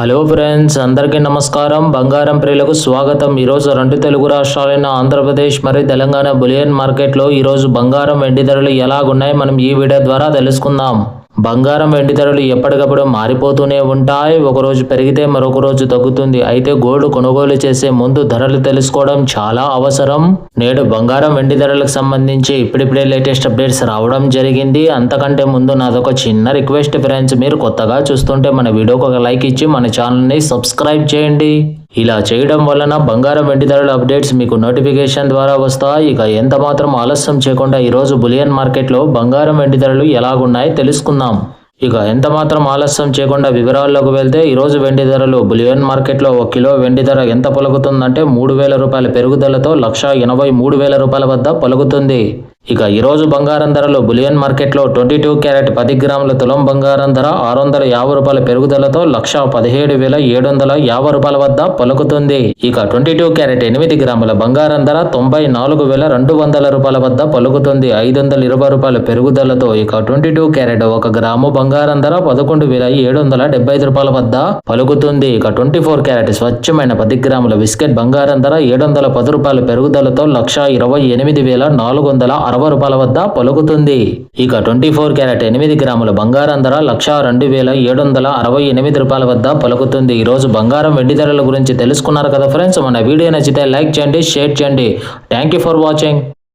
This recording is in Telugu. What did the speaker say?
హలో ఫ్రెండ్స్ అందరికీ నమస్కారం. బంగారం ప్రియులకు స్వాగతం. ఈరోజు రెండు తెలుగు రాష్ట్రాలైన ఆంధ్రప్రదేశ్ మరియు తెలంగాణ బులియన్ మార్కెట్లో ఈరోజు బంగారం వెండి ధరలు ఎలాగున్నాయి? మనం ఈ వీడియో ద్వారా తెలుసుకుందాం. బంగారం వెండి ధరలు ఎప్పటికప్పుడు మారిపోతూనే ఉంటాయి. ఒకరోజు పెరిగితే మరొక రోజు తగ్గుతుంది. అయితే గోల్డ్ కొనుగోలు చేసే ముందు ధరలు తెలుసుకోవడం చాలా అవసరం. నేడు బంగారం వెండి ధరలకు సంబంధించి ఇప్పుడిప్పుడే లేటెస్ట్ అప్డేట్స్ రావడం జరిగింది. అంతకంటే ముందు నాదొక చిన్న రిక్వెస్ట్ ఫ్రెండ్స్ మీరు కొత్తగా చూస్తుంటే మన వీడియోకి ఒక లైక్ ఇచ్చి మన ఛానల్ని సబ్స్క్రైబ్ చేయండి. ఇలా చేయడం వలన బంగారం వెండి ధరల అప్డేట్స్ మీకు నోటిఫికేషన్ ద్వారా వస్తాయి. ఇక ఎంత మాత్రం ఆలస్యం చేయకుండా ఈరోజు బులియన్ మార్కెట్లో బంగారం వెండి ధరలు ఎలాగున్నాయి తెలుసుకుందాం. ఇక ఎంత మాత్రం ఆలస్యం చేయకుండా వివరాల్లోకి వెళ్తే ఈరోజు వెండి ధరలు బులియన్ మార్కెట్లో ఒక కిలో వెండి ధర ఎంత పలుకుతుందంటే మూడు వేల రూపాయల పెరుగుదలతో లక్ష ఎనభై మూడు వేల రూపాయల వద్ద పలుకుతుంది. ఇక ఈరోజు బంగారం ధరలు బులియన్ మార్కెట్లో ట్వంటీ టూ క్యారెట్ పది గ్రాముల తులం బంగారం ధర ఆరు వందల యాభై రూపాయల పెరుగుదలతో లక్ష పదిహేడు వేల ఏడు వందల యాభై రూపాయల వద్ద పలుకుతుంది. ఇక ట్వంటీ టూ క్యారెట్ ఎనిమిది గ్రాముల బంగారం ధర తొంభై నాలుగు వేల రెండు వందల రూపాయల వద్ద పలుకుతుంది. ఐదు వందల ఇరవై రూపాయల పెరుగుదలతో ఇక ట్వంటీ టూ క్యారెట్ ఒక గ్రాము బంగారం ధర పదకొండు వేల ఏడు వందల డెబ్బై ఐదు రూపాయల వద్ద పలుకుతుంది. ఇక ట్వంటీ ఫోర్ క్యారెట్ స్వచ్ఛమైన పది గ్రాముల బిస్కెట్ బంగారం ధర ఏడు వందల పది రూపాయల పెరుగుదలతో లక్ష ఇరవై ఎనిమిది వేల నాలుగు వందల అరవై రూపాయల వద్ద పలుకుతుంది. ఇక ట్వంటీ ఫోర్ క్యారెట్ ఎనిమిది గ్రాముల బంగారం ధర లక్ష రెండు వేల ఏడు వందల అరవై ఎనిమిది రూపాయల వద్ద పలుకుతుంది. ఈ రోజు బంగారం వెండి ధరల గురించి తెలుసుకున్నారు కదా ఫ్రెండ్స్ మన వీడియో నచ్చితే లైక్ చేయండి షేర్ చేయండి. Thank you for watching